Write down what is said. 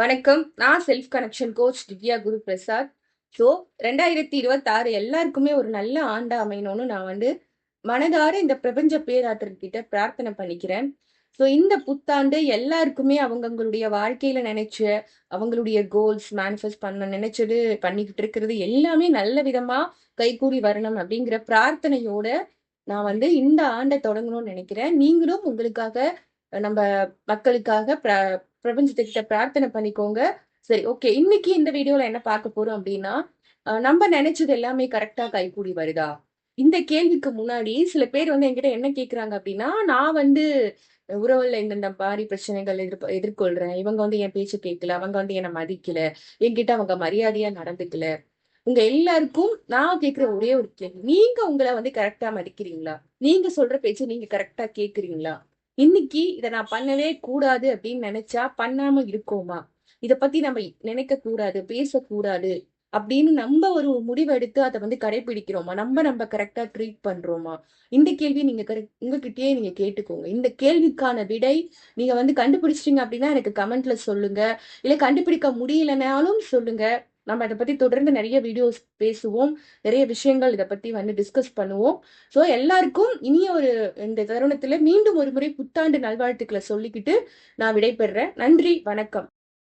வணக்கம். நான் self connection coach Divya Guru Prasad so ரெண்டாயிரத்தி இருபத்தாறு எல்லாருக்குமே ஒரு நல்ல ஆண்டா அமையணும்னு நான் வந்து மனதார இந்த பிரபஞ்ச பேராற்றர்கிட்ட பிரார்த்தனை பண்ணிக்கிறேன். ஸோ இந்த புத்தாண்டு எல்லாருக்குமே அவங்கவுங்களுடைய வாழ்க்கையில நினைச்ச அவங்களுடைய கோல்ஸ் மேனிஃபெஸ்ட் பண்ண நினைச்சது பண்ணிக்கிட்டு இருக்கிறது எல்லாமே நல்ல விதமா கைகூடி வரணும் அப்படிங்கிற பிரார்த்தனையோட நான் வந்து இந்த ஆண்டை தொடங்கணும்னு நினைக்கிறேன். நீங்களும் உங்களுக்காக நம்ம மக்களுக்காக பிரபஞ்சத்துக்கிட்ட பிரார்த்தனை பண்ணிக்கோங்க. சரி ஓகே இன்னைக்கு இந்த வீடியோல என்ன பார்க்க போறோம் அப்படின்னா நம்ம நினைச்சது எல்லாமே கரெக்டா கைகூடி வருதா? இந்த கேள்விக்கு முன்னாடி சில பேர் வந்து என்கிட்ட என்ன கேக்குறாங்க அப்படின்னா நான் வந்து உறவுல இந்தந்த மாதிரி பிரச்சனைகள் எதிர் எதிர்கொள்றேன். இவங்க வந்து என் பேச்சு கேட்கல அவங்க வந்து என்னை மதிக்கல என்கிட்ட அவங்க மரியாதையா நடந்துக்கல. உங்க எல்லாருக்கும் நான் கேட்கிற ஒரே ஒரு கேள்வி. நீங்க உங்களை வந்து கரெக்டா மதிக்கிறீங்களா? நீங்க சொல்ற பேச்சு நீங்க கரெக்டா கேக்குறீங்களா? இன்னைக்கு இதை நான் பண்ணவே கூடாது அப்படின்னு நினைச்சா பண்ணாம இருக்கோமா? இத பத்தி நம்ம நினைக்க கூடாது பேசக்கூடாது அப்படின்னு நம்ம ஒரு முடிவெடுத்து அதை வந்து கடைபிடிக்கிறோமா நம்ம நம்ம கரெக்டா ட்ரீட் பண்றோமா? இந்த கேள்வி நீங்க கரெக்ட் உங்ககிட்டயே நீங்க கேட்டுக்கோங்க. இந்த கேள்விக்கான விடை நீங்க வந்து கண்டுபிடிச்சிட்டீங்க அப்படின்னா எனக்கு கமெண்ட்ல சொல்லுங்க. இல்ல கண்டுபிடிக்க முடியலனாலும் சொல்லுங்க. நம்ம அதை பத்தி தொடர்ந்து நிறைய வீடியோஸ் பேசுவோம். நிறைய விஷயங்கள் இதை பத்தி வந்து டிஸ்கஸ் பண்ணுவோம். ஸோ எல்லாருக்கும் இனிய ஒரு இந்த தருணத்துல மீண்டும் ஒரு முறை புத்தாண்டு நல்வாழ்த்துக்களை சொல்லிக்கிட்டு நான் விடைபெறேன். நன்றி வணக்கம்.